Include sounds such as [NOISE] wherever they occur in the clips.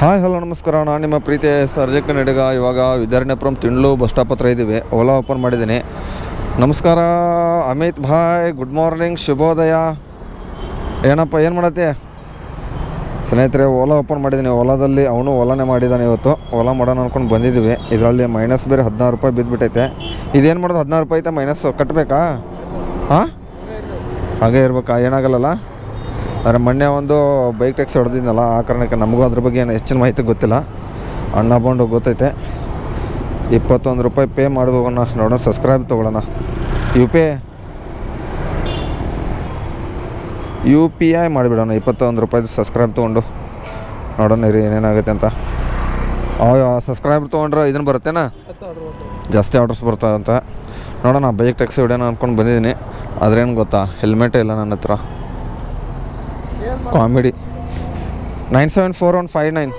Hi, hello, ನಮಸ್ಕಾರ. ನಾನು ನಿಮ್ಮ ಪ್ರೀತಿಯ ಸರ್ಜಕ್ ನಡಿಗ ಇವಾಗ ವಿದ್ಯಾರಣ್ಯಪುರಂ ತಿಂಡ್ಲು ಬಸ್ ಸ್ಟಾಪ್ ಹತ್ರ ಇದ್ದೀವಿ ಓಲಾ ಓಪನ್ ಮಾಡಿದ್ದೀನಿ. ನಮಸ್ಕಾರ, ಅಮಿತ್ ಭಾಯ್. ಗುಡ್ ಮಾರ್ನಿಂಗ್, ಶುಭೋದಯ. ಏನಪ್ಪ, ಏನು ಮಾಡತ್ತೆ? ಸ್ನೇಹಿತರೆ, ಓಲಾ ಓಪನ್ ಮಾಡಿದ್ದೀನಿ. ಓಲಾದಲ್ಲಿ ಅವನು ಓಲಾನೇ ಮಾಡಿದ್ದಾನೆ ಇವತ್ತು. ಓಲಾ ಮಾಡೋಣ ಅನ್ಕೊಂಡು ಬಂದಿದ್ದೀವಿ ಇದರಲ್ಲಿ ಮೈನಸ್ ಬೇರೆ ಹದಿನಾರು ರೂಪಾಯಿ ಬಿದ್ದುಬಿಟ್ಟೈತೆ ಇದೇನು ಮಾಡೋದು ಹದಿನಾರು ರೂಪಾಯಿ ಐತೆ? ಮೈನಸ್ ಕಟ್ಟಬೇಕಾ ಹಾಂ? ಹಾಗೆ ಇರಬೇಕಾ? ಏನಾಗಲ್ಲಲ್ಲ? ಆದರೆ ಮೊನ್ನೆ ಒಂದು ಬೈಕ್ ಟ್ಯಾಕ್ಸಿ ಹೊಡೆದಿದ್ನಲ್ಲ, ಆ ಕಾರಣಕ್ಕೆ ನಮಗೂ ಅದ್ರ ಬಗ್ಗೆ ಏನು ಹೆಚ್ಚಿನ ಮಾಹಿತಿ ಗೊತ್ತಿಲ್ಲ. ಅಣ್ಣ ಬಂಡು ಗೊತ್ತೈತೆ. ಇಪ್ಪತ್ತೊಂದು ರೂಪಾಯಿ ಪೇ ಮಾಡಬೇಕು ಹೋಗೋಣ ನೋಡೋಣ subscribe ತೊಗೊಳೋಣ U P U P I ಮಾಡಿಬಿಡೋಣ, ಇಪ್ಪತ್ತೊಂದು ರೂಪಾಯಿದು ಸಬ್ಸ್ಕ್ರೈಬ್ ತೊಗೊಂಡು. ನೋಡೋಣ ರೀ ಏನೇನಾಗುತ್ತೆ ಅಂತ. ಸಬ್ಸ್ಕ್ರೈಬ್ ತೊಗೊಂಡ್ರೆ ಇದನ್ನು ಬರುತ್ತೇನಾ? ಜಾಸ್ತಿ ಆರ್ಡರ್ಸ್ ಬರ್ತಾವೆ ಅಂತ. ನೋಡೋಣ ಬೈಕ್ ಟ್ಯಾಕ್ಸಿ ಹೊಡೆಯೋಣ ಅಂದ್ಕೊಂಡು ಬಂದಿದ್ದೀನಿ. ಆದ್ರೇನು ಗೊತ್ತಾ ಹೆಲ್ಮೆಟೇ ಇಲ್ಲ ನನ್ನ ಹತ್ರ. Comedy. Nine seven four one five nine.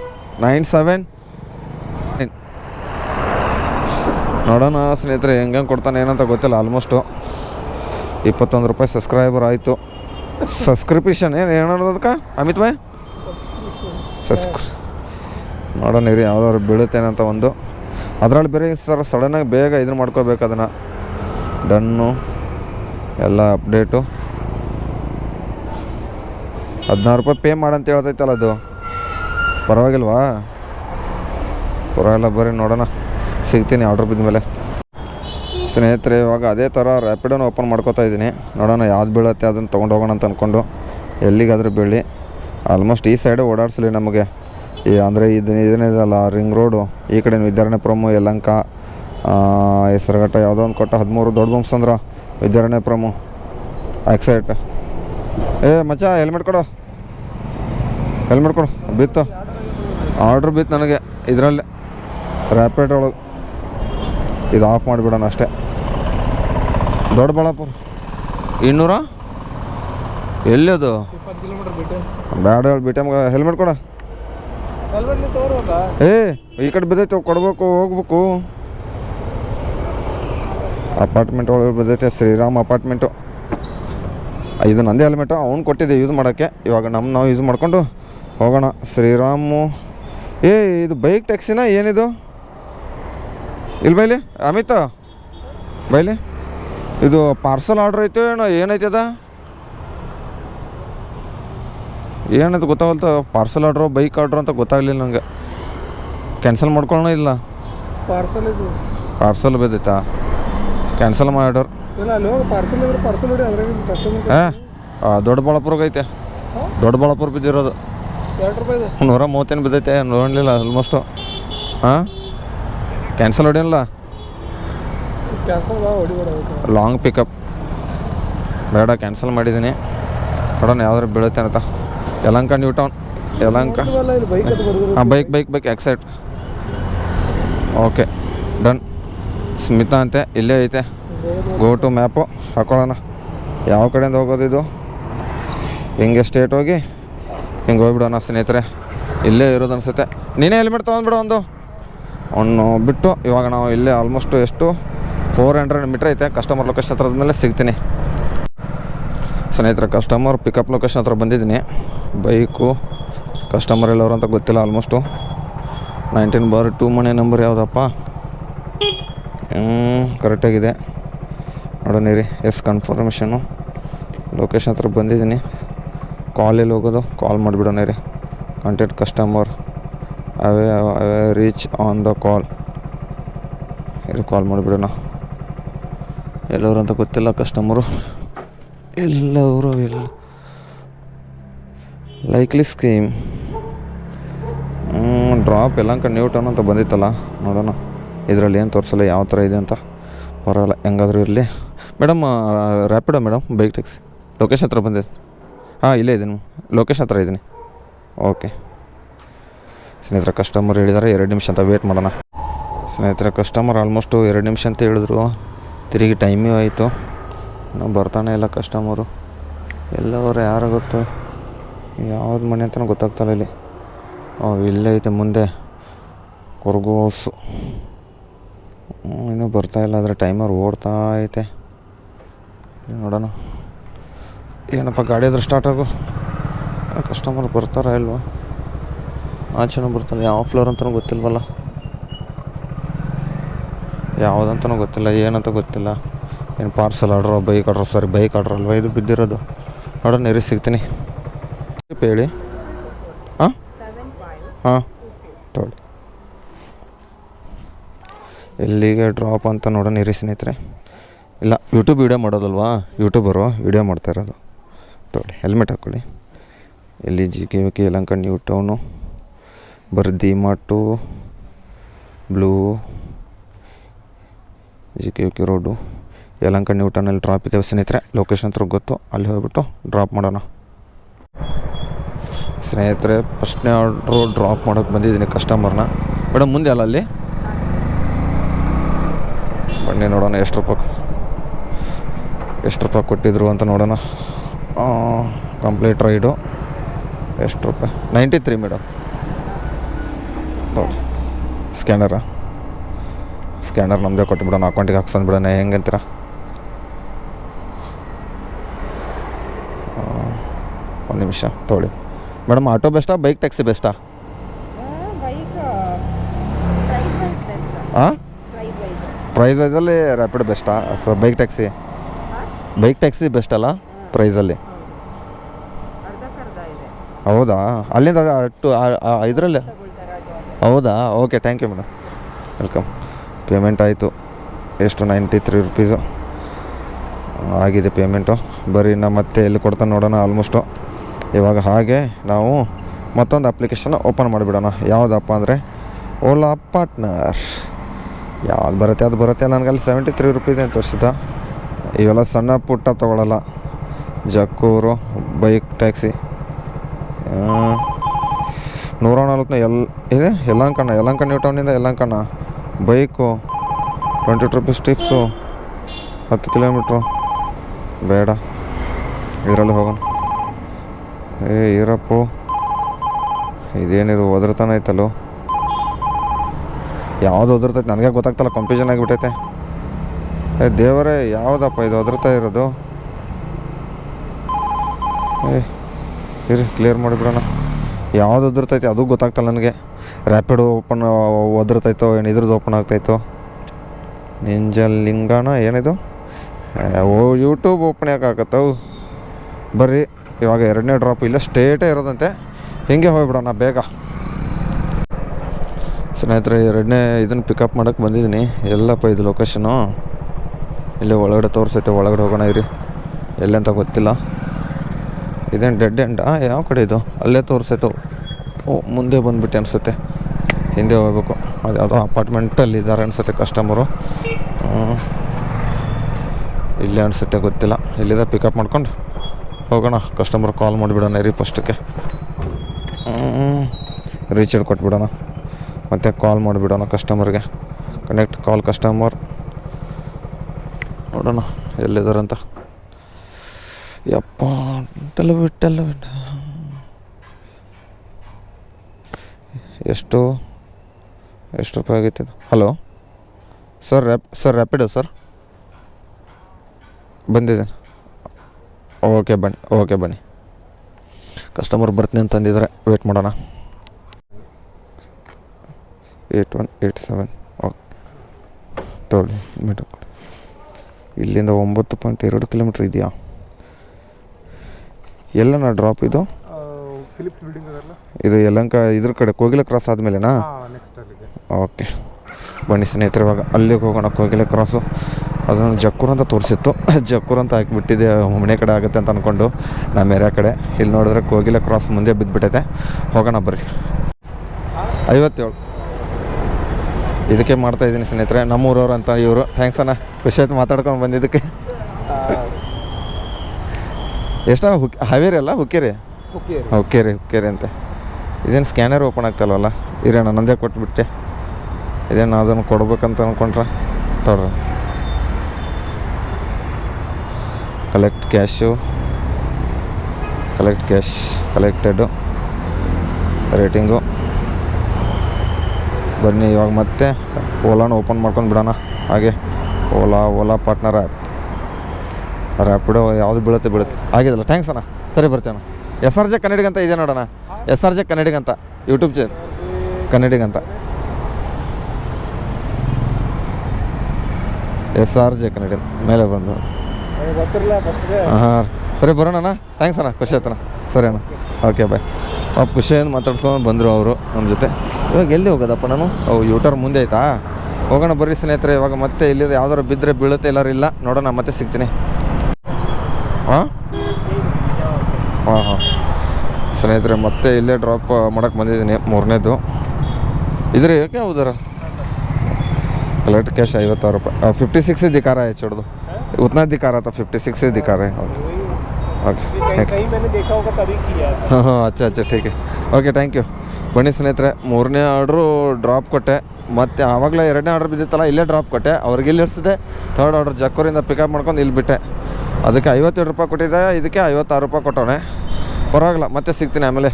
Nine seven. Nine ನೋಡೋಣ ಸ್ನೇಹಿತರೆ, ಹೆಂಗೆ ಕೊಡ್ತಾನೆ ಏನಂತ ಗೊತ್ತಿಲ್ಲ ಆಲ್ಮೋಸ್ಟು ಇಪ್ಪತ್ತೊಂದು ರೂಪಾಯಿ ಸಬ್ಸ್ಕ್ರೈಬರ್ ಆಯಿತು. ಸಬ್ಸ್ಕ್ರಿಪ್ಷನ್ ಏನು ಏನು ಅದಕ್ಕೆ? ಅಮಿತ್ ಭಾಯ್? ಸಬ್ಸ್ಕ್ರಿ ನೋಡೋಣ ಇರಿ, ಯಾವ್ದಾದ್ರು ಬೀಳುತ್ತೇನಂತ ಒಂದು. ಅದರಲ್ಲಿ ಬೇರೆ ಸರ್ ಸಡನ್ನಾಗಿ ಬೇಗ ಇದನ್ನು ಮಾಡ್ಕೋಬೇಕು ಅದನ್ನು. ಡನ್ನು ಎಲ್ಲ ಅಪ್ಡೇಟು ಹದಿನಾರು ರೂಪಾಯಿ ಪೇ ಮಾಡಂತ ಹೇಳ್ತೈತಲ್ಲ ಅದು. ಪರವಾಗಿಲ್ವಾ? ಪರವಾಗಿಲ್ಲ, ಬರ್ರಿ ನೋಡೋಣ. ಸಿಗ್ತೀನಿ ಆರ್ಡ್ರ್ ಬಿದ್ದ ಮೇಲೆ. ಸ್ನೇಹಿತರೆ, ಇವಾಗ ಅದೇ ಥರ ರ್ಯಾಪಿಡೋನು ಓಪನ್ ಮಾಡ್ಕೋತಾ ಇದ್ದೀನಿ. ನೋಡೋಣ ಯಾವ್ದು ಬೀಳತ್ತೆ, ಅದನ್ನು ತೊಗೊಂಡು ಹೋಗೋಣ ಅಂತ ಅಂದ್ಕೊಂಡು ಎಲ್ಲಿಗಾದರೂ ಬೀಳಿ. ಆಲ್ಮೋಸ್ಟ್ ಈ ಸೈಡು ಓಡಾಡಿಸ್ಲಿ ನಮಗೆ. ಈ ಅಂದರೆ ಇದು ಇದನ್ನಿದಲ್ಲ ರಿಂಗ್ ರೋಡು ಈ ಕಡೆ ವಿದ್ಯಾರಣ್ಯಪುರಮು ಯಲಂಕ ಹೆಸರುಘಟ್ಟ, ಯಾವುದೋ ಒಂದು ಕೊಟ್ಟ ಹದಿಮೂರು ದೊಡ್ಡ ಬಂಪ್ಸ್ ಅಂದ್ರೆ ವಿದ್ಯಾರಣ್ಯಪುರಮು ಆಕ್ಸೈಟ್ ಏ, ಮಚ್ಚ ಹೆಲ್ಮೆಟ್ ಕೊಡು. ಹೆಲ್ಮೆಟ್ ಕೊಡು ಬಿತ್ತು. ಆರ್ಡ್ರ್ ಬಿತ್ತು ನನಗೆ. ಇದರಲ್ಲೇ. ರ್ಯಾಪಿಡ್ ಒಳಗೆ. ಇದು ಆಫ್ ಮಾಡಿಬಿಡೋಣ ಅಷ್ಟೇ. ದೊಡ್ಡ ದೊಡ್ಡಬಳ್ಳಾಪುರ ಇನ್ನೂರ? ಎಲ್ಲಿ ಅದು? ಬ್ಯಾಡ ಹೇಳಿ, ಬಿಟ್ಟೆ ಮಗ. ಹೆಲ್ಮೆಟ್ ಕೊಡ. ಏ, ಈ ಕಡೆ ಬಿದ್ದೈತೆ, ಕೊಡ್ಬೇಕು, ಹೋಗ್ಬೇಕು. ಅಪಾರ್ಟ್ಮೆಂಟ್ ಒಳಗೆ ಬಿದ್ದೈತೆ, ಶ್ರೀರಾಮ್ ಅಪಾರ್ಟ್ಮೆಂಟು ಇದು ನಂದೇ ಹೆಲ್ಮೆಟು ಅವ್ನು ಕೊಟ್ಟಿದ್ದೆ ಯೂಸ್ ಮಾಡೋಕ್ಕೆ. ಇವಾಗ ನಮ್ಮ ನಾವು ಯೂಸ್ ಮಾಡ್ಕೊಂಡು ಹೋಗೋಣ. ಶ್ರೀರಾಮು. ಏ ಇದು ಬೈಕ್ ಟ್ಯಾಕ್ಸಿನ ಏನಿದು? ಇಲ್ಲಿ ಬೈಲಿ. ಅಮಿತ. ಬೈಲಿ. ಇದು ಪಾರ್ಸಲ್ ಆರ್ಡ್ರ್ ಐತೆ ಏನೋ ಏನೈತದ ಅದ? ಏನದು ಗೊತ್ತಾಗಲ್ತ? ಪಾರ್ಸಲ್ ಆರ್ಡ್ರು ಬೈಕ್ ಆರ್ಡ್ರು ಅಂತ ಗೊತ್ತಾಗಲಿಲ್ಲ ನನಗೆ ಕ್ಯಾನ್ಸಲ್ ಮಾಡ್ಕೊಳ್ಳೋಣ ಇಲ್ಲ? ಪಾರ್ಸಲ್ ಇದು. ಪಾರ್ಸಲ್ ಬಿದ್ದೈತಾ? ಕ್ಯಾನ್ಸಲ್ ಮಾಡಿ ಆರ್ಡರ್ ದೊಡ್ಡ ಅಲ್ಲಿ ದೊಡ್ಡ ಪಾರ್ಸಲ್ ಇದ್ರೆ ಪಾರ್ಸಲ್ ಹೊಡಿ ಕಸ್ಟಮರ್ ಹಾಂ ದೊಡ್ಡಬಳ್ಳಾಪುರಕ್ಕೆ ಐತೆ. ದೊಡ್ಡಬಳ್ಳಾಪುರ ಬಿದ್ದಿರೋದು. ನೂರ ಮೂವತ್ತೇನು ಬಿದ್ದೈತೆ ನೋಡಲಿಲ್ಲ ಆಲ್ಮೋಸ್ಟು ಹಾಂ ಕ್ಯಾನ್ಸಲ್ ಹೊಡಿಯಲ್ಲ? ಲಾಂಗ್ ಪಿಕಪ್ ಬೇಡ ಕ್ಯಾನ್ಸಲ್ ಮಾಡಿದ್ದೀನಿ. ನೋಡೋಣ ಯಾವ್ದಾರು ಬೀಳುತ್ತೆ ಅಂತ. ಯಲಂಕ ನ್ಯೂ ಟೌನ್ ಯಲಂಕ ಹಾಂ bike bike bike excite okay done Smita ಅಂತೆ ಇಲ್ಲೇ ಐತೆ. ಗೋ ಟು ಮ್ಯಾಪು ಹಾಕೊಳ್ಳೋಣ. ಯಾವ ಕಡೆಯಿಂದ ಹೋಗೋದು ಇದು? ಹೆಂಗೆ ಸ್ಟೇಟ್ ಹೋಗಿ? ಹಿಂಗೆ ಹೋಗ್ಬಿಡೋಣ ಸ್ನೇಹಿತರೆ. ಇಲ್ಲೇ ಇರೋದು ಅನಿಸುತ್ತೆ. ನೀನೇ ಹೆಲ್ಮೆಟ್ ತೊಗೊಂಡ್ಬಿಡು ಒಂದು? ಅವನು ಬಿಟ್ಟು, ಇವಾಗ ನಾವು ಇಲ್ಲೇ ಆಲ್ಮೋಸ್ಟ್ ಎಷ್ಟು? ಫೋರ್ ಹಂಡ್ರೆಡ್ ಮೀಟ್ರ್ ಐತೆ ಕಸ್ಟಮರ್ ಲೊಕೇಶನ್ ಹತ್ರದ ಮೇಲೆ ಸಿಗ್ತೀನಿ. ಸ್ನೇಹಿತರೆ ಕಸ್ಟಮರ್ ಪಿಕಪ್ ಲೊಕೇಶನ್ ಹತ್ರ ಬಂದಿದ್ದೀನಿ. ಬೈಕು ಕಸ್ಟಮರ್ ಎಲ್ಲವರು ಅಂತ ಗೊತ್ತಿಲ್ಲ ಆಲ್ಮೋಸ್ಟು ನೈನ್ಟೀನ್ ಬಾರ್ ಟೂ ಮನೆ ನಂಬರ್ ಯಾವುದಪ್ಪ? ಕರೆಕ್ಟಾಗಿದೆ ನೋಡೋಣ ರೀ ಎಸ್ ಕನ್ಫರ್ಮೇಷನು ಲೊಕೇಶನ್ ಹತ್ರ ಬಂದಿದ್ದೀನಿ. ಕಾಲ್ ಎಲ್ಲಿ ಹೋಗೋದು? ಕಾಲ್ ಮಾಡಿಬಿಡೋಣ ರೀ. Contact customer away away reach on the call ಇಲ್ಲಿ ಕಾಲ್ ಮಾಡಿಬಿಡೋಣ. ಎಲ್ಲವರು ಅಂತ ಗೊತ್ತಿಲ್ಲ ಕಸ್ಟಮರು ಎಲ್ಲವರು ಎಲ್ಲ likely scheme drop Yelahanka new town ಅಂತ ಬಂದಿತ್ತಲ್ಲ? ನೋಡೋಣ. ಇದರಲ್ಲಿ ಏನು ತೋರಿಸಲ್ಲ, ಯಾವ ಥರ ಇದೆ ಅಂತ. ಪರವಾಗಿಲ್ಲ, ಹೆಂಗಾದರೂ ಇರಲಿ. Madam Rapido madam? Bike taxi location ಹತ್ರ ಬಂದಿದೆ. ಹಾಂ, ಇಲ್ಲೇ ಇದ್ದೀನಿ. ಲೊಕೇಶನ್ ಹತ್ರ ಇದ್ದೀನಿ. ಓಕೆ ಸ್ನೇಹಿತರ ಕಸ್ಟಮರ್ ಹೇಳಿದ್ದಾರೆ ಎರಡು ನಿಮಿಷ ಅಂತ ವೇಟ್ ಮಾಡೋಣ. ಸ್ನೇಹಿತರ ಕಸ್ಟಮರ್ ಆಲ್ಮೋಸ್ಟು ಎರಡು ನಿಮಿಷ ಅಂತ ಹೇಳಿದ್ರು. ತಿರುಗಿ ಟೈಮೂ ಆಯಿತು. ನಾವು ಬರ್ತಾನೆ ಇಲ್ಲ ಕಸ್ಟಮರು ಎಲ್ಲವರು ಯಾರು ಗೊತ್ತು? ಯಾವ್ದು ಮನೆ ಅಂತಲೂ ಗೊತ್ತಾಗ್ತಲ್ಲ ಇಲ್ಲಿ ಓ, ಇಲ್ಲೇ ಐತೆ ಮುಂದೆ. ಕೊರ್ಗೋಸು. ಇನ್ನೂ ಬರ್ತಾ ಇಲ್ಲ, ಆದರೆ ಟೈಮರ್ ಓಡ್ತಾ ಐತೆ. ನೋಡೋಣ. ಏನಪ್ಪ, ಗಾಡಿ ಆದರೆ ಸ್ಟಾರ್ಟ್ ಆಗು. ಕಸ್ಟಮರ್ ಬರ್ತಾರಾ ಇಲ್ವಾ? ಆಚೆನೂ ಬರ್ತಾನೆ. ಯಾವ ಫ್ಲೋರ್ ಅಂತಲೂ ಗೊತ್ತಿಲ್ವಲ್ಲ. ಯಾವುದಂತನೂ ಗೊತ್ತಿಲ್ಲ, ಏನಂತ ಗೊತ್ತಿಲ್ಲ. ಏನು ಪಾರ್ಸಲ್ ಆಡ್ರೋ ಬೈಕ್ ಆಡ್ರೋ ಸಾರಿ ಬೈಕ್ ಆರ್ಡ್ರ್ ಅಲ್ವಾ? ಇದು ಬಿದ್ದಿರೋದು. ನೋಡೋಣ ನೀರಿಗೆ ಸಿಗ್ತೀನಿ. ಹೇಳಿ. ಹಾಂ ಹಾಂ ತೊಗೊಳ್ಳಿ. ಎಲ್ಲಿಗೆ ಡ್ರಾಪ್ ಅಂತ ನೋಡೋಣ ಇರಿ ಸ್ನೇಹಿತರೆ. ಇಲ್ಲ ಯೂಟ್ಯೂಬ್ ವೀಡಿಯೋ ಮಾಡೋದಲ್ವಾ? ಯೂಟ್ಯೂಬರು ವೀಡಿಯೋ ಮಾಡ್ತಾ ಇರೋದು. ತೊಗೊಳ್ಳಿ ಹೆಲ್ಮೆಟ್ ಹಾಕ್ಕೊಳ್ಳಿ ಎಲ್ಲಿ G K K Yelahanka new town, ಬರ್ದಿ ಮಾಟು blue, G K K road. Yelahanka new ಟೌನಲ್ಲಿ drop ಇದೆ ಸ್ನೇಹಿತರೆ ಲೊಕೇಶನ್ ಹತ್ರ ಗೊತ್ತು, ಅಲ್ಲಿ ಹೋಗ್ಬಿಟ್ಟು ಡ್ರಾಪ್ ಮಾಡೋಣ. ಸ್ನೇಹಿತರೆ ಫಸ್ಟ್ನೇ ಆರ್ಡ್ರು ಡ್ರಾಪ್ ಮಾಡೋಕ್ಕೆ ಬಂದಿದ್ದೀನಿ ಕಸ್ಟಮರ್ನ ಮೇಡಮ್ ಮುಂದೆ ಅಲ್ಲ ಅಲ್ಲಿ? ಬನ್ನಿ ನೋಡೋಣ, ಎಷ್ಟು ರೂಪಾಯಿ ಎಷ್ಟು ರೂಪಾಯಿ ಕೊಟ್ಟಿದ್ರು ಅಂತ ನೋಡೋಣ. ಕಂಪ್ಲೀಟ್ ರೈಡು ಎಷ್ಟು ರೂಪಾಯಿ? ನೈಂಟಿ ತ್ರೀ ಮೇಡಮ್ ನೋಡಿ ಸ್ಕ್ಯಾನರಾ ಸ್ಕ್ಯಾನರ್ ನಮ್ಮದೇ ಕೊಟ್ಟುಬಿಡೋಣ ಅಕೌಂಟಿಗೆ ಹಾಕ್ಸಂದು ಬಿಡೋಣ ಹೆಂಗಂತೀರ ಒಂದು ನಿಮಿಷ ತೊಗೊಳ್ಳಿ. ಮೇಡಮ್ ಆಟೋ ಬೆಸ್ಟಾ ಬೈಕ್ ಟ್ಯಾಕ್ಸಿ ಬೆಸ್ಟಾ ಹಾಂ ಪ್ರೈಸ್ ವೈಸಲ್ಲಿ rapid ಬೆಸ್ಟಾ bike taxi bike taxi best ಅಲ್ಲ? ಪ್ರೈಸಲ್ಲಿ ಹೌದಾ? ಅಲ್ಲಿಂದ ಟು ಇದರಲ್ಲೇ? ಹೌದಾ? Okay thank you madam welcome payment ಆಯಿತು. ಎಷ್ಟು? ನೈಂಟಿ ತ್ರೀ ರುಪೀಸು ಆಗಿದೆ ಪೇಮೆಂಟು ಬರೀ ನಾ ಮತ್ತೆ ಎಲ್ಲಿ ಕೊಡ್ತಾನೆ ನೋಡೋಣ ಆಲ್ಮೋಸ್ಟು ಇವಾಗ ಹಾಗೆ ನಾವು ಮತ್ತೊಂದು ಅಪ್ಲಿಕೇಶನ್ ಓಪನ್ ಮಾಡಿಬಿಡೋಣ. ಯಾವುದಪ್ಪ ಅಂದರೆ ಓಲಾ ಪಾರ್ಟ್ನರ್ ಯಾವ್ದು ಬರುತ್ತೆ, ಅದು ಬರುತ್ತೆ. ನನಗಲ್ಲಿ ಸೆವೆಂಟಿ ತ್ರೀ ರುಪೀಸ್ ಅಂತ ತೋರಿಸಿದ ಇವೆಲ್ಲ ಸಣ್ಣ ಪುಟ್ಟ ತೊಗೊಳಲ್ಲ. ಜಕ್ಕೂರು ಬೈಕ್ ಟ್ಯಾಕ್ಸಿ ನೂರ ನಲ್ವತ್ತು ಎಲ್, ಇದೆ? ಯಲಂಕಣ್ಣ ಯಲಂಕ ನ್ಯೂ ಟೌನಿಂದ ಯಲಂಕಣ್ಣ bike twenty two rupees tips ಹತ್ತು ಕಿಲೋಮೀಟ್ರು ಬೇಡ. ಇದರಲ್ಲಿ ಹೋಗೋಣ. ಏ, ಈರಪ್ಪು. ಇದೇನಿದು, ಒದರ್ತಾನೆ ಐತಲ್ಲೋ? ಯಾವುದು ಒದರ್ತೈತೆ? ನನಗೆ ಗೊತ್ತಾಗ್ತಲ್ಲ ಕನ್ಫ್ಯೂಷನ್ ಆಗಿಬಿಟ್ಟೈತೆ. ಏ, ದೇವರೇ, ಯಾವುದಪ್ಪ ಇದು ಒದರ್ತಾ ಇರೋದು? ಏ ಇರಿ ಕ್ಲಿಯರ್ ಮಾಡಿಬಿಡೋಣ ಯಾವ್ದು ಒದರ್ತೈತೆ ಅದು ಗೊತ್ತಾಗ್ತಲ್ಲ ನನಗೆ. ರ್ಯಾಪಿಡ್ ಓಪನ್ ಒದರ್ತೈತೋ, ಏನು ಇದ್ರದ್ದು ಓಪನ್ ಆಗ್ತೈತೋ. ನಿಂಜಲ್ ಲಿಂಗಾಣ ಏನಿದು? ಓ ಯೂಟ್ಯೂಬ್ ಓಪನ್ ಯಾಕೆ ಆಗತ್ತವು ಬರ್ರಿ, ಇವಾಗ ಎರಡನೇ ಡ್ರಾಪ್ ಇಲ್ಲ ಸ್ಟೇಟೇ ಇರೋದಂತೆ. ಹಿಂಗೆ ಹೋಗ್ಬಿಡೋಣ ಬೇಗ. ಸ್ನೇಹಿತರೆ, ಎರಡನೇ ಇದನ್ನು ಪಿಕಪ್ ಮಾಡೋಕ್ಕೆ ಬಂದಿದ್ದೀನಿ. ಎಲ್ಲಪ್ಪ ಇದು ಲೊಕೇಶನು ಇಲ್ಲೇ ಒಳಗಡೆ ತೋರಿಸೈತೆ, ಒಳಗಡೆ ಹೋಗೋಣ ಇರಿ. ಎಲ್ಲಂತ ಗೊತ್ತಿಲ್ಲ. ಇದೇನು ಡೆಡ್ ಎಂಡ್ ಯಾವ ಕಡೆ ಇದು? ಅಲ್ಲೇ ತೋರಿಸೈತು. ಓ, ಮುಂದೆ ಬಂದುಬಿಟ್ಟೆ ಅನಿಸುತ್ತೆ. ಹಿಂದೆ ಹೋಗ್ಬೇಕು. ಅದು ಯಾವುದೋ ಅಪಾರ್ಟ್ಮೆಂಟಲ್ಲಿ ಇದ್ದಾರೆ ಅನಿಸುತ್ತೆ ಕಸ್ಟಮರು ಇಲ್ಲೇ ಅನಿಸುತ್ತೆ, ಗೊತ್ತಿಲ್ಲ. ಇಲ್ಲಿದ್ದ ಪಿಕಪ್ ಮಾಡ್ಕೊಂಡು ಹೋಗೋಣ. ಕಸ್ಟಮರ್ ಕಾಲ್ ಮಾಡಿಬಿಡೋಣ ರೀ ಫಸ್ಟಕ್ಕೆ ರೀಚಾರ್ಜ್ ಕೊಟ್ಬಿಡೋಣ. ಮತ್ತು ಕಾಲ್ ಮಾಡಿಬಿಡೋಣ ಕಸ್ಟಮರ್ಗೆ ಕನೆಕ್ಟ್ ಕಾಲ್ ಕಸ್ಟಮರ್ ನೋಡೋಣ ಎಲ್ಲಿದ್ದಾರಂತ ಯಪ್ಪ ಬಿಟ್ಟಲ್ಲ ಬಿಟ್ಟಲ್ಲ ಬಿಟ್ಟ ಎಷ್ಟು ಎಷ್ಟು ರೂಪಾಯಿ ಆಗೈತೆ hello? Sir, rap, sir, Rapido sir? ಬಂದಿದೆ. ಓಕೆ ಬನ್ನಿ ಓಕೆ ಬನ್ನಿ. ಕಸ್ಟಮರ್ ಬರ್ತೀನಿ ಅಂತಂದಿದ್ದಾರೆ ವೇಟ್ ಮಾಡೋಣ. Eight one eight seven, okay. ತೊಗೊಳ್ಳಿ, ಮೀಟರ್ ಇಲ್ಲಿಂದ ಒಂಬತ್ತು ಪಾಯಿಂಟ್ ಎರಡು ಕಿಲೋಮೀಟ್ರ್ ಇದೆಯಾ? ಎಲ್ಲನ ಡ್ರಾಪ್ ಇದು? ಫಿಲಿಪ್ಸ್ ಬಿಲ್ಡಿಂಗ್ ಅದಲ್ಲ ಇದು ಯಲಂಕ ಇದ್ರ ಕಡೆ ಕೋಗಿಲ ಕ್ರಾಸ್ ಆದಮೇಲೆನಾ? ಹಾಂ ನೆಕ್ಸ್ಟ್ ಅಲ್ಲಿದೆ ಓಕೆ ಬನ್ನಿ ಸ್ನೇಹಿತರೆ ಇವಾಗ ಅಲ್ಲಿಗೆ ಹೋಗೋಣ ಕೋಗಿಲೆ ಕ್ರಾಸು ಅದನ್ನು ಜಕ್ಕೂರ್ ಅಂತ ತೋರಿಸಿತ್ತು. [COUGHS] ಜಕ್ಕೂರ್ ಅಂತ ಹಾಕಿಬಿಟ್ಟಿದೆ ಮನೆ ಕಡೆ ಆಗುತ್ತೆ ಅಂತ ಅಂದ್ಕೊಂಡು ನಮ್ಮ ಏರಿಯಾ ಕಡೆ. ಇಲ್ಲಿ ನೋಡಿದ್ರೆ ಕೋಗಿಲ ಕ್ರಾಸ್ ಮುಂದೆ ಬಿದ್ದುಬಿಟ್ಟೈತೆ ಹೋಗೋಣ ಬರ್ರಿ. ಐವತ್ತೇಳು. ಇದಕ್ಕೆ ಮಾಡ್ತಾ ಇದ್ದೀನಿ ಸ್ನೇಹಿತರೆ ನಮ್ಮೂರವ್ರು ಅಂತ ಇವರು. ಥ್ಯಾಂಕ್ಸ್ ಅಣ್ಣ. ಖುಷಿ ಆಯ್ತು ಮಾತಾಡ್ಕೊಂಡು ಬಂದಿದ್ದಕ್ಕೆ. ಎಷ್ಟ ಹುಕ್ ಹಾವೇರಿ ಅಲ್ಲ ಹುಕ್ಕೇರಿ? ಓಕೆ ಹುಕ್ಕೇರಿ ಹುಕ್ಕೇರಿ ಅಂತ. ಇದೇನು ಸ್ಕ್ಯಾನರ್ ಓಪನ್ ಆಗ್ತಲ್ವಲ್ಲ ಇರೋಣ ನಂದೇ ಕೊಟ್ಬಿಟ್ಟೆ. ಇದೇನು ಅದನ್ನು ಕೊಡ್ಬೇಕಂತ ಅಂದ್ಕೊಂಡ್ರೆ ತೊಡ್ರಿ. Collect cash collect cash collected rating ಬನ್ನಿ ಇವಾಗ ಮತ್ತೆ ಓಲಾನ ಓಪನ್ ಮಾಡ್ಕೊಂಡು ಬಿಡೋಣ. ಹಾಗೆ ಓಲಾ ಓಲಾ ಪಾರ್ಟ್ನರ್ ಆ್ಯಪ್ ರ್ಯಾಪಿಡೋ ಯಾವುದು ಬೀಳುತ್ತೆ ಬೀಳುತ್ತೆ. ಆಗಿದಲ್ಲ ಥ್ಯಾಂಕ್ಸ್ ಅಣ್ಣ. ಸರಿ ಬರ್ತೇನೆ ಎಸ್ ಆರ್ ಜೆ ಕನ್ನಡಿಗ ಅಂತ ಇದೆ ನೋಡೋಣ ಎಸ್ ಆರ್ ಜೆ ಕನ್ನಡಿಗ ಅಂತ ಯೂಟ್ಯೂಬ್ ಚೇನ್ ಕನ್ನಡಿಗ ಅಂತ ಎಸ್ ಆರ್ ಜೆ ಕನ್ನಡಿ ಮೇಲೆ ಬಂದು. ಹಾಂ ಸರಿ, ಬರೋಣ ಅಣ್ಣ. ಥ್ಯಾಂಕ್ಸ್ ಅಣ್ಣ, ಖುಷಿ ಆಯ್ತಣ್ಣ. ಸರಿ ಅಣ್ಣ. ಓಕೆ ಬಾಯ್ ಅವ್ ಖುಷಿಯಿಂದ ಮಾತಾಡ್ಸ್ಕೊಂಡು ಬಂದರು ಅವರು ನಮ್ಮ ಜೊತೆ. ಇವಾಗ ಎಲ್ಲಿ ಹೋಗೋದಪ್ಪ ನಾನು? ಅವು ಯೂಟರ್ ಮುಂದೆ ಆಯ್ತಾ? ಹೋಗೋಣ ಬರ್ರಿ ಸ್ನೇಹಿತರೆ, ಇವಾಗ ಮತ್ತೆ ಇಲ್ಲಿ ಯಾವ್ದಾರು ಬಿದ್ದರೆ ಬೀಳುತ್ತೆ, ಎಲ್ಲರೂ ಇಲ್ಲ. ನೋಡೋಣ, ಮತ್ತೆ ಸಿಗ್ತೀನಿ. ಹಾಂ? ಹಾಂ ಹಾಂ. ಸ್ನೇಹಿತರೆ, ಮತ್ತೆ ಇಲ್ಲೇ ಡ್ರಾಪ್ ಮಾಡೋಕ್ಕೆ ಬಂದಿದ್ದೀನಿ ಮೂರನೇದು. ಇದ್ರೆ, ಯಾಕೆ ಹೌದಾರ? ಲೆಟ್ ಕ್ಯಾಶ್ ಐವತ್ತಾರು ರೂಪಾಯಿ. ಫಿಫ್ಟಿ ಸಿಕ್ಸ್ ದಿಕಾರ ಹೆಚ್ಚು ಹೊಡ್ದು ಉತ್ನಾ ದಿಕಾರ ಅಥವಾ ಫಿಫ್ಟಿ ಸಿಕ್ಸ್ ದಿಕಾರ ಹೌದು. ಓಕೆ ಹಾಂ ಹಾಂ, ಅಚ್ಚ ಅಚ್ಚ ಠೀಕ್ ಓಕೆ ಥ್ಯಾಂಕ್ ಯು ಬನ್ನಿ ಸ್ನೇಹಿತರೆ, ಮೂರನೇ ಆರ್ಡ್ರು ಡ್ರಾಪ್ ಕೊಟ್ಟೆ. ಮತ್ತು ಆವಾಗಲೇ ಎರಡನೇ ಆರ್ಡ್ರ್ ಬಿದ್ದಿತ್ತಲ್ಲ, ಇಲ್ಲೇ ಡ್ರಾಪ್ ಕೊಟ್ಟೆ. ಅವ್ರಿಗೆ ಇಲ್ಲಿ ಇರಿಸಿದೆ ಥರ್ಡ್ ಆರ್ಡ್ರ್ ಜಕ್ಕೂರಿಂದ ಪಿಕಪ್ ಮಾಡ್ಕೊಂಡು ಇಲ್ಲಿ ಬಿಟ್ಟೆ. ಅದಕ್ಕೆ ಐವತ್ತೆರಡು ರೂಪಾಯಿ ಕೊಟ್ಟಿದ್ದೆ, ಇದಕ್ಕೆ ಐವತ್ತಾರು ರೂಪಾಯಿ ಕೊಟ್ಟವನೆ. ಪರವಾಗಿಲ್ಲ, ಮತ್ತೆ ಸಿಗ್ತೀನಿ ಆಮೇಲೆ.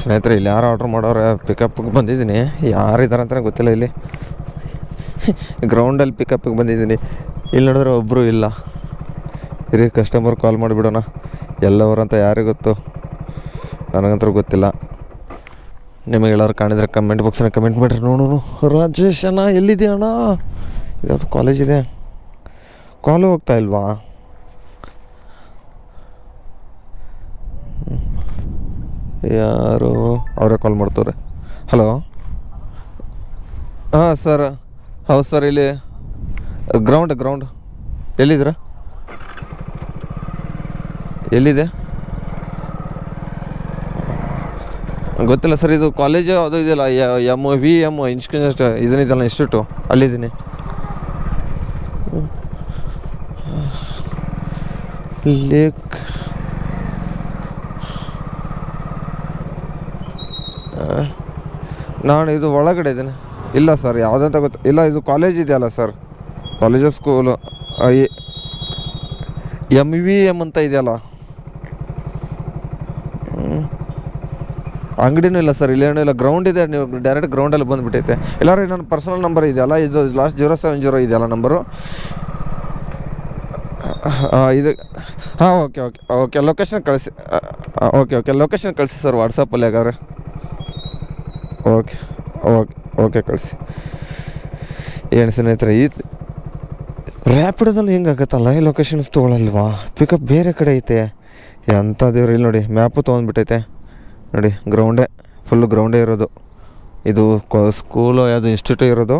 ಸ್ನೇಹಿತರೆ, ಇಲ್ಲಿ ಯಾರು ಆರ್ಡ್ರ್ ಮಾಡೋರೆ ಪಿಕಪ್ಗೆ ಬಂದಿದ್ದೀನಿ. ಯಾರಿದ್ದಾರೆ ಅಂತಲೇ ಗೊತ್ತಿಲ್ಲ ಇಲ್ಲಿ. ಗ್ರೌಂಡಲ್ಲಿ ಪಿಕಪ್ಗೆ ಬಂದಿದ್ದೀನಿ. ಇಲ್ಲಿ ನೋಡಿದ್ರೆ ಒಬ್ಬರು ಇಲ್ಲ. ಇರಿ ಕಸ್ಟಮರ್ ಕಾಲ್ ಮಾಡಿಬಿಡೋಣ ಎಲ್ಲವರಂತ ಯಾರಿಗೆ ಗೊತ್ತು? ನನಗಂತೂ ಗೊತ್ತಿಲ್ಲ. ನಿಮಗೆ ಎಲ್ಲರೂ ಕಾಣಿದ್ರೆ ಕಮೆಂಟ್ ಬಾಕ್ಸ್ನ ಕಮೆಂಟ್ ಮಾಡಿರಿ ನೋಡೋಣ. ರಾಜೇಶ್ ಅಣ್ಣ ಎಲ್ಲಿದೆ ಅಣ್ಣ? ಯಾವುದು ಕಾಲೇಜ್ ಇದೆ. ಕಾಲು ಹೋಗ್ತಾ ಇಲ್ವಾ? ಯಾರು? ಅವರೇ ಕಾಲ್ ಮಾಡ್ತವ್ರೆ ಹಲೋ ಹಾಂ ಸರ್ ಹೌದು ಸರ್ ಇಲ್ಲಿ ಗ್ರೌಂಡ್ ಗ್ರೌಂಡ್ ಎಲ್ಲಿದ್ದೀರಾ? ಎಲ್ಲಿದೆ? ಗೊತ್ತಿಲ್ಲ ಸರ್ ಇದು ಕಾಲೇಜು ಅದು ಇದೆಯಲ್ಲ ಎಂ ವಿ ಎಂ ಇನ್ಸ್ಟಿಟ್ಯೂಟ್ ಇದನ್ನಿದೆಯಲ್ಲ ಇನ್ಸ್ಟಿಟ್ಯೂಟು ಅಲ್ಲಿದ್ದೀನಿ. ಲೇಕ್ ನಾನು ಇದು ಒಳಗಡೆ ಇದ್ದೀನಿ. ಇಲ್ಲ ಸರ್ ಯಾವುದಂತ ಗೊತ್ತು ಇಲ್ಲ, ಇದು ಕಾಲೇಜ್ ಇದೆಯಲ್ಲ sir college school M V M ಅಂತ ಇದೆಯಲ್ಲ. ಅಂಗಡಿನೂ ಇಲ್ಲ ಸರ್ ಇಲ್ಲೇನೂ ಇಲ್ಲ. ಗ್ರೌಂಡ್ ಇದೆ, ನೀವು ಡೈರೆಕ್ಟ್ ಗ್ರೌಂಡಲ್ಲಿ ಬಂದುಬಿಟ್ಟೈತೆ. ಎಲ್ಲರೂ ನನ್ನ ಪರ್ಸನಲ್ ನಂಬರ್ ಇದೆಯಲ್ಲ, ಇದು ಲಾಸ್ಟ್ ಜೀರೋ ಸೆವೆನ್ ಜೀರೋ ಇದೆಯಲ್ಲ ನಂಬರು ಇದು, ಹಾಂ ಓಕೆ ಓಕೆ ಓಕೆ ಲೊಕೇಶನ್ ಕಳಿಸಿ ಓಕೆ ಓಕೆ ಲೊಕೇಶನ್ ಕಳಿಸಿ ಸರ್ ವಾಟ್ಸಪ್ಪಲ್ಲಿ ಹಾಗಾದ್ರೆ. ಓಕೆ ಓಕೆ ಓಕೆ ಕಳಿಸಿ. ಏನು ಸ್ನೇಹಿತರೆ, ಈ ರ್ಯಾಪಿಡೋದಲ್ಲಿ ಹೆಂಗೆ ಆಗುತ್ತಲ್ಲ? ಈ ಲೊಕೇಶನ್ಸ್ ತೊಗೊಳಲ್ವಾ? ಪಿಕಪ್ ಬೇರೆ ಕಡೆ ಐತೆ. ಎಂಥ ಇಲ್ಲಿ ನೋಡಿ ಮ್ಯಾಪು ತೊಗೊಂಡ್ಬಿಟ್ಟೈತೆ. ನೋಡಿ ಗ್ರೌಂಡೇ ಫುಲ್ಲು ಗ್ರೌಂಡೇ ಇರೋದು. ಇದು ಸ್ಕೂಲು ಯಾವುದು ಇನ್ಸ್ಟಿಟ್ಯೂಟ್ ಇರೋದು,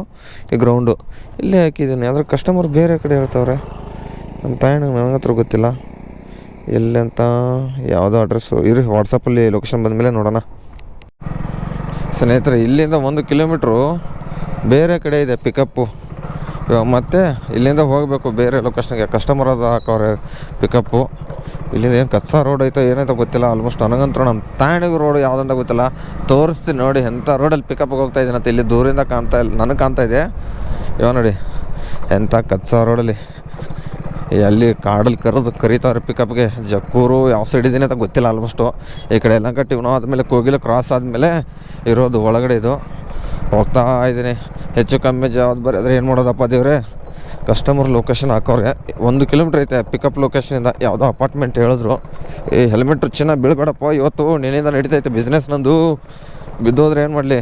ಈ ಗ್ರೌಂಡು ಇಲ್ಲೇ ಹಾಕಿದ್ದೀನಿ, ಆದರೆ ಕಸ್ಟಮರ್ ಬೇರೆ ಕಡೆ ಹೇಳ್ತಾವ್ರೆ. ನಮ್ಮ ತಾಯಣ್ಣ ನನಗೆ ಹತ್ರ ಗೊತ್ತಿಲ್ಲ. ಎಲ್ಲಿ ಅಂತ ಯಾವುದೋ ಅಡ್ರೆಸ್ಸು ಇರಿ ವಾಟ್ಸಪ್ಪಲ್ಲಿ ಲೊಕೇಶನ್ ಬಂದಮೇಲೆ ನೋಡೋಣ. ಸ್ನೇಹಿತರೆ, ಇಲ್ಲಿಂದ ಒಂದು ಕಿಲೋಮೀಟ್ರು ಬೇರೆ ಕಡೆ ಇದೆ ಪಿಕಪ್ಪು ಇವಾಗ ಮತ್ತೆ ಇಲ್ಲಿಂದ ಹೋಗಬೇಕು, ಬೇರೆ ಲೊಕೇಶನ್ಗೆ ಕಸ್ಟಮರ್ ಅದ ಹಾಕೋರೆ ಪಿಕಪ್ಪು ಇಲ್ಲಿಂದ ಏನು ಕಚ್ಚಾ ರೋಡ್ ಐತೋ ಏನೈತೋ ಗೊತ್ತಿಲ್ಲ. ಆಲ್ಮೋಸ್ಟ್ ನನಗಂತೂ ನಮ್ಮ ತಾಯಣಿಗೆ ರೋಡ್ ಯಾವುದಂತ ಗೊತ್ತಿಲ್ಲ. ತೋರಿಸ್ತೀನಿ ನೋಡಿ ಎಂಥ ರೋಡಲ್ಲಿ ಪಿಕಪ್ಗೆ ಹೋಗ್ತಾ ಇದ್ದೀನಿ ಅಂತ. ಇಲ್ಲಿ ದೂರಿಂದ ಕಾಣ್ತಾ ಇಲ್ಲ, ನನಗೆ ಕಾಣ್ತಾ ಇದೆ. ಇವಾಗ ನೋಡಿ ಎಂಥ ಕಚ್ಚಾ ರೋಡಲ್ಲಿ ಎಲ್ಲಿ ಕಾಡಲ್ಲಿ ಕರೆದು ಕರಿತಾವ್ರೆ ಪಿಕಪ್ಗೆ ಜಕ್ಕೂರು ಯಾವ ಸೈಡ್ ಇದ್ದೀನಿ ಅಂತ ಗೊತ್ತಿಲ್ಲ ಆಲ್ಮೋಸ್ಟು ಈ ಕಡೆ ಎಲ್ಲ ಕಟ್ಟಿವ್ ನಾವು ಆದಮೇಲೆ ಕೋಗಿಲ ಕ್ರಾಸ್ ಆದಮೇಲೆ ಇರೋದು ಒಳಗಡೆ ಇದು. ಹೋಗ್ತಾ ಇದ್ದೀನಿ. ಹೆಚ್ಚು ಕಮ್ಮಿ ಜಾವದ್ ಬರೆದ್ರೆ ಏನು ಮಾಡೋದಪ್ಪ ದೇವ್ರೆ? ಕಸ್ಟಮರ್ ಲೊಕೇಶನ್ ಹಾಕೋರೆ. ಒಂದು ಕಿಲೋಮೀಟ್ರ್ ಐತೆ ಪಿಕಪ್ ಲೊಕೇಶನಿಂದ ಯಾವುದೋ ಅಪಾರ್ಟ್ಮೆಂಟ್ ಹೇಳಿದ್ರು. ಈ ಹೆಲ್ಮೆಟ್ ಚೆನ್ನಾಗಿ ಬೀಳ್ಬೇಡಪ್ಪ. ಇವತ್ತು ನಿನ್ನಿಂದ ನಡೀತೈತೆ ಬಿಸ್ನೆಸ್ ನಂದು. ಬಿದ್ದೋದ್ರೆ ಏನು ಮಾಡಲಿ?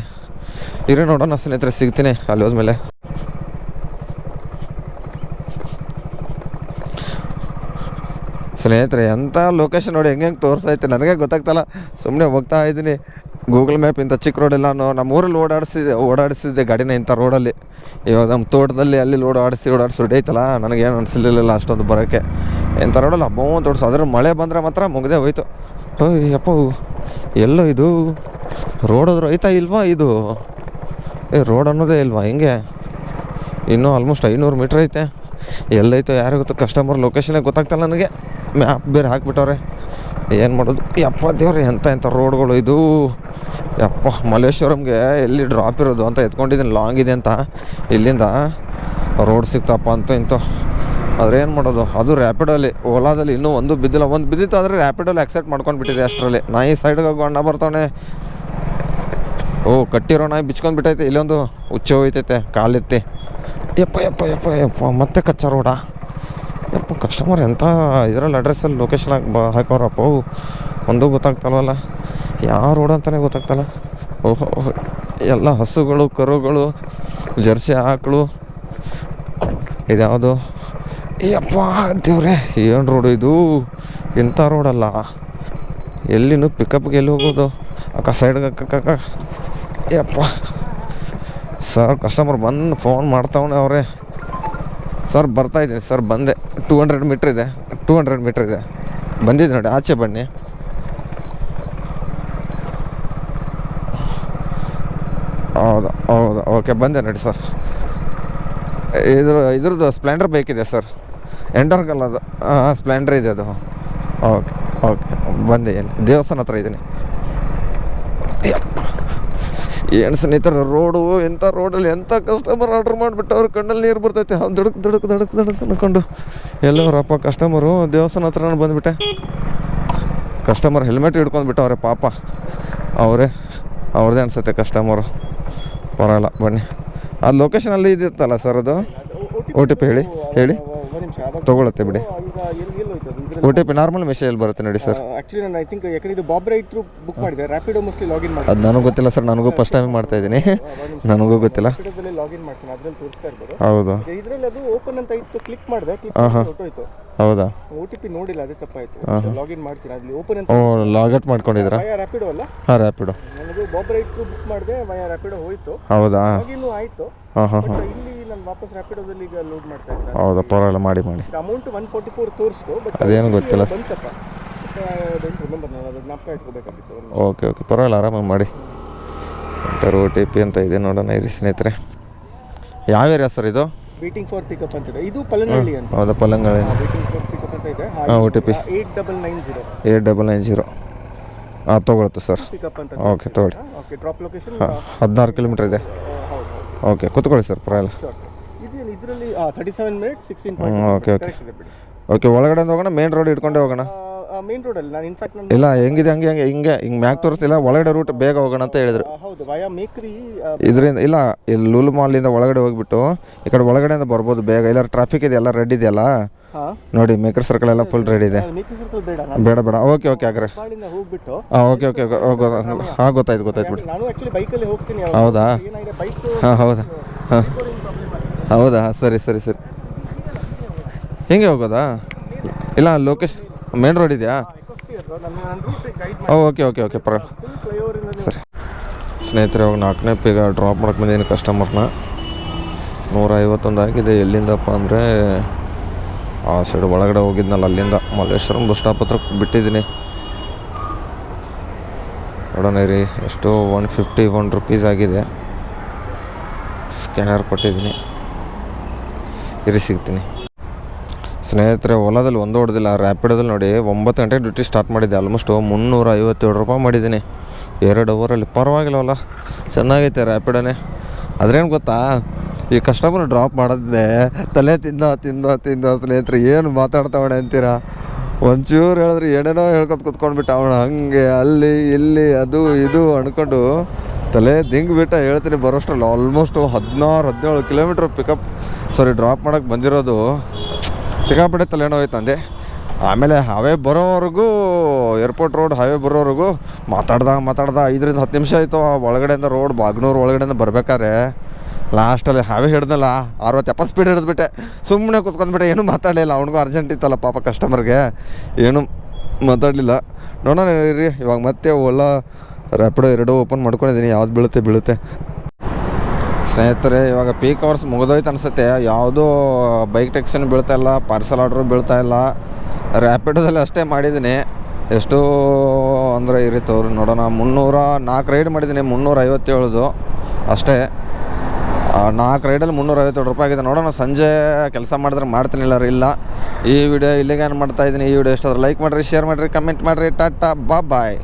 ಇರೋ ನೋಡೋಣ ಸ್ನೇಹಿತರೆ, ಸಿಗ್ತೀನಿ ಅಲ್ಲಿ ಹೋದ್ಮೇಲೆ. ಸ್ನೇಹಿತರೆ ಎಂಥ ಲೊಕೇಶನ್ ನೋಡಿ ಹೆಂಗೆ ಹೆಂಗೆ ತೋರಿಸ್ತೈತೆ ನನಗೆ ಗೊತ್ತಾಗ್ತಲ್ಲ. ಸುಮ್ಮನೆ ಹೋಗ್ತಾ ಇದ್ದೀನಿ. ಗೂಗಲ್ ಮ್ಯಾಪ್ ಇಂಥ ಚಿಕ್ಕ ರೋಡ್ ನಾನು ನಮ್ಮ ಊರಲ್ಲಿ ಓಡಾಡಿಸಿದೆ ಓಡಾಡಿಸಿದ್ದೆ ಗಾಡಿನ ಇಂಥ ರೋಡಲ್ಲಿ ಇವಾಗ ನಮ್ಮ ತೋಟದಲ್ಲಿ ಅಲ್ಲಿ ಲೋಡ್ ಆಡಿಸಿ, ಓಡಾಡಿಸಿ ಹೊಡೈತಲ್ಲ ನನಗೇನು ಅನಿಸಲಿಲ್ಲ ಅಷ್ಟೊಂದು ಬರೋಕ್ಕೆ. ಇಂಥ ರೋಡಲ್ಲಿ ಹಬ್ಬ ತೋಡಿಸ್ ಅದ್ರ ಮಳೆ ಬಂದರೆ ಮಾತ್ರ ಮುಗ್ದೇ ಹೋಯ್ತು. ಓಯ್, ಅಪ್ಪ, ಎಲ್ಲೋ ಇದು? ರೋಡ್ ಆದ್ರೂ ಐತಾ ಇಲ್ವಾ ಇದು? ಏ ರೋಡ್ ಅನ್ನೋದೇ ಇಲ್ವಾ? ಹಿಂಗೆ? ಇನ್ನೂ ಆಲ್ಮೋಸ್ಟ್ ಐನೂರು ಮೀಟ್ರ್ ಐತೆ. ಎಲ್ಲೈತೆ ಯಾರಿಗೂ ಗೊತ್ತು ಕಸ್ಟಮರ್ ಲೊಕೇಶನೇ ಗೊತ್ತಾಗ್ತಲ್ಲ ನನಗೆ. ಮ್ಯಾಪ್ ಬೇರೆ ಹಾಕ್ಬಿಟ್ಟವ್ರೆ. ಏನು ಮಾಡೋದು? ಯಪ್ಪ ದೇವ್ರೆ ಎಂಥ ಎಂಥ ರೋಡ್ಗಳು ಇದು? ಯಪ್ಪ, ಮಲ್ಲೇಶ್ವರಂಗೆ ಎಲ್ಲಿ ಡ್ರಾಪ್ ಇರೋದು ಅಂತ ಎತ್ಕೊಂಡಿದ್ದೀನಿ. ಲಾಂಗ್ ಇದೆ ಅಂತ. ಇಲ್ಲಿಂದ ರೋಡ್ ಸಿಗ್ತಪ್ಪ ಅಂತ ಇಂತ. ಆದರೆ ಏನು ಮಾಡೋದು? ಅದು ರ್ಯಾಪಿಡಲ್ಲಿ ಓಲಾದಲ್ಲಿ ಇನ್ನೂ ಒಂದು ಬಿದ್ದಿಲ್ಲ. ಒಂದು ಬಿದ್ದಿತ್ತು, ಆದರೆ ರ್ಯಾಪಿಡಲ್ಲಿ ಆಕ್ಸೆಪ್ಟ್ ಮಾಡ್ಕೊಂಡು ಬಿಟ್ಟಿದೆ ಅಷ್ಟರಲ್ಲಿ. ನಾ ಈ ಸೈಡ್ಗೆ ಅಣ್ಣ ಬರ್ತಾವನೆ. ಓ, ಕಟ್ಟಿರೋ ನಾಯಿ ಬಿಚ್ಕೊಂಡ್ಬಿಟ್ಟೈತೆ ಇಲ್ಲೊಂದು ಹುಚ್ಚೆ ಹೋಯ್ತೈತೆ ಕಾಲೆತ್ತಿ ಯಪ್ಪ ಯಪ್ಪ ಯಪ್ಪ ಯಪ್ಪ, ಮತ್ತೆ ಕಚ್ಚ ರೋಡ? ಯಪ್ಪ ಕಸ್ಟಮರ್ ಎಂಥ ಇದರಲ್ಲಿ ಅಡ್ರೆಸ್ಸಲ್ಲಿ ಲೊಕೇಶನ್ ಹಾಕಿ ಬ, ಹಾಕೋರಪ್ಪ. ಒಂದೂ ಗೊತ್ತಾಗ್ತಲ್ವಲ್ಲ? ಯಾವ ರೋಡ್ ಅಂತಲೇ ಗೊತ್ತಾಗ್ತಲ್ಲ? ಓಹೋ ಎಲ್ಲ ಹಸುಗಳು, ಕರುಗಳು, ಜರ್ಸಿ ಆಕಳು. ಇದ್ಯಾವುದು? ಯಪ್ಪ, ದೇವ್ರೆ, ಏನು ರೋಡು ಇದು? ಇಂಥ ರೋಡಲ್ಲ ಎಲ್ಲಿನೂ ಪಿಕಪ್ಗೆ ಎಲ್ಲಿ ಹೋಗೋದು? ಅಕ್ಕ ಸೈಡ್ಗೆ ಅಕ್ಕ. ಯಪ್ಪ. ಸರ್ ಕಸ್ಟಮರ್ ಬಂದು ಫೋನ್ ಮಾಡ್ತಾವನೆ ಅವರೇ. ಸರ್ ಬರ್ತಾ ಇದ್ದೀನಿ. ಸರ್ ಬಂದೆ. ಟೂ ಹಂಡ್ರೆಡ್ ಮೀಟ್ರ್ ಇದೆ. ಟೂ ಹಂಡ್ರೆಡ್ ಮೀಟ್ರ್ ಇದೆ. ಬಂದಿದ್ದೆ ನೋಡಿ, ಆಚೆ ಬನ್ನಿ. ಹೌದಾ ಹೌದಾ. ಓಕೆ ಬಂದೆ ನೋಡಿ ಸರ್ ಇದ್ರ, ಇದ್ರದ್ದು ಸ್ಪ್ಲೆಂಡರ್ ಬೇಕಿದೆ ಸರ್ ಎಂಟರ್ಗಲ್ಲ ಅದು. ಹಾಂ ಸ್ಪ್ಲೆಂಡರ್ ಇದೆ ಅದು. ಓಕೆ ಓಕೆ ಬಂದೆ ಏನು ದೇವಸ್ಥಾನ ಹತ್ರ ಇದ್ದೀನಿ. ಏನು ಸ್ನೇಹಿತರ, ರೋಡು ಎಂಥ ರೋಡಲ್ಲಿ ಎಂಥ ಕಸ್ಟಮರ್ ಆರ್ಡ್ರ್ ಮಾಡಿಬಿಟ್ಟು ಅವ್ರ ಕಣ್ಣಲ್ಲಿ ನೀರು ಬರ್ತೈತೆ. ಅವ್ನು ದುಡುಕು ದುಡುಕು ದಡಕ್ ದಡಕ್ ಅನ್ಕೊಂಡು. ಎಲ್ಲವರಪ್ಪ ಕಸ್ಟಮರು ದೇವಸ್ಥಾನ ಹತ್ರ ಬಂದುಬಿಟ್ಟೆ. ಕಸ್ಟಮರ್ ಹೆಲ್ಮೆಟ್ ಹಿಡ್ಕೊಂಡ್ಬಿಟ್ಟು ಅವ್ರೆ, ಪಾಪ. ಅವರೇ ಅವ್ರದ್ದೇ ಅನ್ಸುತ್ತೆ ಕಸ್ಟಮರು ಪರವಾಗಿಲ್ಲ, ಬನ್ನಿ. ಆ ಲೊಕೇಶನಲ್ಲಿ ಇದಿತ್ತಲ್ಲ ಸರ್ ಅದು? ಓ ಟಿ ಪಿ ಹೇಳಿ ಹೇಳಿ. ತಗೊಳತ್ತೆ ಬಿಡಿ. O T P normal message ಬರುತ್ತೆ ನೋಡಿ ಸರ್. ಆಕ್ಚುಲಿ ನಾನು ಐ ಥಿಂಕ್ ಯಾಕಂದ್ರೆ ಇದು ಬಾಬ್ ರೈಟ್ ಥ್ರೂ ಬುಕ್ ಮಾಡಿದೆ. ರ್ಯಾಪಿಡೋ ಮೋಸ್ಟ್ಲಿ ಲಾಗಿನ್ ಮಾಡಿ ಅದು ನನಗೂ ಗೊತ್ತಿಲ್ಲ ಸರ್ ನನಗೂ ಫಸ್ಟ್ ಟೈಮ್ ಮಾಡ್ತಾ ಇದ್ದೀನಿ. [LAUGHS] ನನಗೂ ಗೊತ್ತಿಲ್ಲ. ರ್ಯಾಪಿಡೋದಲ್ಲಿ ಲಾಗಿನ್ ಮಾಡ್ತೀನಿ ಅದ್ರಲ್ಲಿ ತೋರಿಸ್ತಾ ಇರ್ಬೋದು. ಹೌದು. ಇದರಲ್ಲಿ ಅದು ಓಪನ್ ಅಂತ ಇತ್ತು ಕ್ಲಿಕ್ ಮಾಡಿದೆ ಕ್ಲಿಕ್ ಆಹಾ. ಹೊಟ್ಟೋಯ್ತು ಹೌದಾ? ಓ ಟಿ ಪಿ ನೋಡಿಲ್ಲ ಅದೇ ತಪ್ಪಾಯ್ತು. ಲಾಗಿನ್ ಮಾಡ್ತೀನಿ ಅಲ್ಲಿ ಓಪನ್ ಅಂತ ಓ ಔಟ್ ಮಾಡ್ಕೊಂಡಿದ್ದೀರಾ? ವಯ ರ್ಯಾಪಿಡೋ ಅಲ್ಲ? ಹಾಂ ರ್ಯಾಪಿಡೋ ನನಗೆ ಬಾಬ್ ರೈಟ್ ಥ್ರೂ ಬುಕ್ ಮಾಡಿದೆ ವಯ ರ್ಯಾಪಿಡೋ ಹೋಯ್ತು. ಹೌದಾ? ಲಾಗಿನ್ ಆಯ್ತು. ಹಾಂ ಹಾಂ ಬಟ್ ಹಾಂ ಇಲ್ಲಿ ನಾನು ವಾಪಸ್ ರ್ಯಾಪಿಡೋದಲ್ಲಿ ಈಗ ಲೋಡ್ ಮಾಡ್ತಾ ಇದ್ದೀನಿ ಹೌದಾ ಪರವಾಗಿಲ್ಲ ಮಾಡಿ ಮಾಡಿ. ಅಮೌಂಟ್ ಒನ್ ಫೋರ್ಟಿ ಫೋರ್ ತೋರಿಸ್ತು ಬಟ್ ಅದೇನು ಗೊತ್ತಿಲ್ಲ. ಬಂತಪ್ಪ. ಡೋಂಟ್ ರಿಮೆಂಬರ್ ನಾನು ಅದು ಜ್ಞಾಪಕ ಇಟ್ಕೋಬೇಕಾಗಿತ್ತು. ಓಕೆ ಓಕೆ ಪರವಾಗಿಲ್ಲ ಆರಾಮಾಗಿ ಮಾಡಿ. ಎಂಟರ್ ಓ ಟಿ ಪಿ ಅಂತ ಇದೆ ನೋಡೋಣ ಇರಿ ಸ್ನೇಹಿತರೆ. ಯಾವ ಏರಿಯಾ ಸರ್ ಇದು? ವೇಟಿಂಗ್ ಫಾರ್ ಪಿಕಪ್ ಅಂತ ಇದೆ. ಇದು ಪಲ್ಲನಹಳ್ಳಿ ಅಂತ. ಹೌದಾ ಪಲ್ಲಂಗಳಿ ವೇಟಿಂಗ್ ಫಾರ್ ಪಿಕಪ್ ಅಂತ ಇದೆ. ಹಾಂ O T P eight double nine zero eight double nine zero ಹಾಂ ತೊಗೊಳುತ್ತೆ ಸರ್ ಪಿಕಪ್ ಅಂತ ಓಕೆ ತೊಗೊಳ್ಳಿ. ಓಕೆ ಡ್ರಾಪ್ ಲೊಕೇಶನ್ ಹಾಂ ಹದಿನಾರು ಕಿಲೋಮೀಟ್ರ್ ಇದೆ. ಓಕೆ ಕುತ್ಕೊಳ್ಳಿ ಸರ್ ಪರವಾಗಿಲ್ಲ. ಓಕೆ ಇದೇನು ಇದರಲ್ಲಿ thirty seven minute sixteen hmm, okay, okay. Okay. ಒಳಗಡೆ ಹೋಗೋಣ ಮೇನ್ ರೋಡ್ ಇಟ್ಕೊಂಡೇ ಹೋಗೋಣ? ಮೇನ್ ರೋಡಲ್ಲಿ ನಾನು ಇನ್ಫ್ಯಾಕ್ಟ್ ನಾನು ಇಲ್ಲ ಹೆಂಗಿದೆ ಹಂಗೆ ಹಂಗೆ ಹಿಂಗೆ ಹಿಂಗೆ ಮ್ಯಾಕ್ ತೋರಿಸ್ತಿಲ್ಲ ಒಳಗಡೆ ರೂಟ್ ಬೇಗ ಹೋಗೋಣ ಅಂತ ಹೇಳಿದ್ರು. ಆ, ಹೌದು ವಯ ಮೇಕ್ರಿ ಇದರಿಂದ ಇಲ್ಲ ಇಲ್ಲಿ ಲೂಲು ಮಾಲಿಂದ ಒಳಗಡೆ ಹೋಗ್ಬಿಟ್ಟು ಈ ಕಡೆ ಒಳಗಡೆಯಿಂದ ಬರ್ಬೋದು ಬೇಗ ಇಲ್ಲ ಟ್ರಾಫಿಕ್ ಇದೆ ಎಲ್ಲ ರೆಡ್ ಇದೆಯಲ್ಲ? ನೋಡಿ ಮೇಕರ್ ಸರ್ಕಲ್ ಎಲ್ಲ ಫುಲ್ ರೆಡಿ ಇದೆ. ಬೇಡ ಬೇಡ ಓಕೆ ಓಕೆ ಆಗ್ರೆ ಹಾಂ ಓಕೆ ಓಕೆ ಹಾಂ ಗೊತ್ತಾಯ್ತು ಗೊತ್ತಾಯ್ತು ಬಿಡಿ. ಹೌದಾ? ಹಾಂ ಹೌದಾ? ಹಾಂ. ಹೌದಾ? ಸರಿ ಸರಿ ಸರಿ. ಹೆಂಗೆ ಹೋಗೋದಾ? ಇಲ್ಲ ಲೊಕೇಶನ್ ಮೇನ್ ರೋಡ್ ಇದೆಯಾ? ಓಕೆ ಓಕೆ ಓಕೆ ಪರ ಸರಿ. ಸ್ನೇಹಿತರೆ ಹೋಗಿ ನಾಲ್ಕನೇ ಪೀಗ ಡ್ರಾಪ್ ಮಾಡಕ್ಕೆ ಬಂದೀನಿ ಕಸ್ಟಮರ್ನ ನೂರ ಐವತ್ತೊಂದು ಆಗಿದೆ. ಎಲ್ಲಿಂದಪ್ಪ ಅಂದರೆ ಆ ಸೈಡ್ ಒಳಗಡೆ ಹೋಗಿದ್ನಲ್ಲ, ಅಲ್ಲಿಂದ ಮಲ್ಲೇಶ್ವರಂ ಬಸ್ ಸ್ಟಾಪ್ ಹತ್ರ ಬಿಟ್ಟಿದ್ದೀನಿ. ನೋಡೋಣ ರೀ, ಎಷ್ಟು ಒನ್ ಫಿಫ್ಟಿ ಒನ್ ರುಪೀಸ್ ಆಗಿದೆ. ಸ್ಕ್ಯಾನರ್ ಕೊಟ್ಟಿದ್ದೀನಿ. ಇರಿ, ಸಿಗ್ತೀನಿ. ಸ್ನೇಹಿತರೆ, ಹೊಲದಲ್ಲಿ ಒಂದು ಹೊಡೆದಿಲ್ಲ ರ್ಯಾಪಿಡೋದಲ್ಲಿ ನೋಡಿ ಒಂಬತ್ತು ಗಂಟೆಗೆ ಡ್ಯೂಟಿ ಸ್ಟಾರ್ಟ್ ಮಾಡಿದ್ದೆ. ಆಲ್ಮೋಸ್ಟು ಮುನ್ನೂರ ಐವತ್ತೇಳು ರೂಪಾಯಿ ಮಾಡಿದ್ದೀನಿ. ಎರಡು ಅವರಲ್ಲಿ ಪರವಾಗಿಲ್ಲವಲ್ಲ ಚೆನ್ನಾಗೈತೆ ರ್ಯಾಪಿಡೋನೇ ಅದ್ರೇನು ಗೊತ್ತಾ? ಈ ಕಸ್ಟಮರ್ ಡ್ರಾಪ್ ಮಾಡಿದ್ದೆ ತಲೆ ತಿಂದ ತಿಂದ ತಿಂದ ಸ್ನೇಹಿತರೆ, ಏನು ಮಾತಾಡ್ತಾವಣೆ ಅಂತೀರಾ? ಒಂಚೂರು ಹೇಳಿದ್ರೆ ಏನೇನೋ ಹೇಳ್ಕೊತ ಕುತ್ಕೊಂಡ್ಬಿಟ್ಟ ಅವಣ ಹಂಗೆ, ಅಲ್ಲಿ, ಇಲ್ಲಿ, ಅದು, ಇದು ಅನ್ಕೊಂಡು ತಲೆ ದಿಂಗ್ ಬಿಟ್ಟ ಹೇಳ್ತೀನಿ ಬರೋಷ್ಟ್ರಲ್ಲಿ ಆಲ್ಮೋಸ್ಟ್ ಹದಿನಾರು, ಹದಿನೇಳು ಕಿಲೋಮೀಟ್ರ್ ಪಿಕಪ್ ಸಾರಿ ಡ್ರಾಪ್ ಮಾಡೋಕ್ಕೆ ಬಂದಿರೋದು. ಸಿಕ್ಕಾಪಟ್ಟೆ ತಲೆನೋ ಹೋಯ್ತು ಅಂದೆ. ಆಮೇಲೆ ಹಾವೇ ಬರೋವರೆಗೂ ಏರ್ಪೋರ್ಟ್ ರೋಡ್ ಹಾವೇ ಬರೋವರೆಗೂ ಮಾತಾಡ್ದ ಮಾತಾಡ್ದ ಐದರಿಂದ ಹತ್ತು ನಿಮಿಷ ಆಯಿತು. ಒಳಗಡೆಯಿಂದ ರೋಡ್ ಬಾಗ್ನೂರು ಒಳಗಡೆಯಿಂದ ಬರ್ಬೇಕಾದ್ರೆ. ಲಾಸ್ಟಲ್ಲಿ ಹಾವೇ ಹಿಡ್ದಲ್ಲ, ಅರವತ್ತು ಎಪ್ಪತ್ತು ಸ್ಪೀಡ್ ಹಿಡಿದ್ಬಿಟ್ಟೆ. ಸುಮ್ಮನೆ ಕೂತ್ಕೊಂಡ್ಬಿಟ್ಟೆ, ಏನೂ ಮಾತಾಡಲಿಲ್ಲ ಅವ್ನಿಗೂ ಅರ್ಜೆಂಟ್ ಇತ್ತಲ್ಲ ಪಾಪ ಕಸ್ಟಮರ್ಗೆ ಏನೂ ಮಾತಾಡಲಿಲ್ಲ. ನೋಡೋಣ ರೀ ಇವಾಗ ಮತ್ತೆ ಓಲಾ ರ್ಯಾಪಿಡೋ ಎರಡು ಓಪನ್ ಮಾಡ್ಕೊಂಡಿದ್ದೀನಿ. ಯಾವ್ದು ಬೀಳುತ್ತೆ ಬೀಳುತ್ತೆ. ಸ್ನೇಹಿತರೆ, ಇವಾಗ ಪೀಕ್ ಅವರ್ಸ್ ಮುಗಿದೋಯ್ತು ಅನಿಸುತ್ತೆ. ಯಾವುದೂ ಬೈಕ್ ಟ್ಯಾಕ್ಸಿನೂ ಬೀಳ್ತಾ ಇಲ್ಲ ಪಾರ್ಸಲ್ ಆರ್ಡ್ರು ಬೀಳ್ತಾ ಇಲ್ಲ. ರ್ಯಾಪಿಡೋದಲ್ಲಿ ಅಷ್ಟೇ ಮಾಡಿದ್ದೀನಿ. ಎಷ್ಟು ಅಂದರೆ ಇರುತ್ತೆ ಅವ್ರು ನೋಡೋಣ. ಮುನ್ನೂರ ನಾಲ್ಕು ರೈಡ್ ಮಾಡಿದ್ದೀನಿ ಮುನ್ನೂರ ಐವತ್ತೇಳ್ದು ಅಷ್ಟೇ. ನಾಲ್ಕು ರೈಡಲ್ಲಿ ಮುನ್ನೂರ ಐವತ್ತೇಳು ರೂಪಾಯಿ ಆಗಿದೆ. ನೋಡೋಣ, ಸಂಜೆ ಕೆಲಸ ಮಾಡಿದ್ರೆ ಮಾಡ್ತೀನಿ ಇಲ್ಲ ಇಲ್ಲ, ಈ ವಿಡಿಯೋ ಇಲ್ಲಿಗೆ ಏನು ಮಾಡ್ತಾ ಇದ್ದೀನಿ. ಈ ವಿಡಿಯೋ ಎಷ್ಟಾದ್ರೂ ಲೈಕ್ ಮಾಡಿರಿ ಶೇರ್ ಮಾಡಿರಿ ಕಮೆಂಟ್ ಮಾಡಿರಿ. ಟಾಟಾ ಬಾ ಬಾಯ್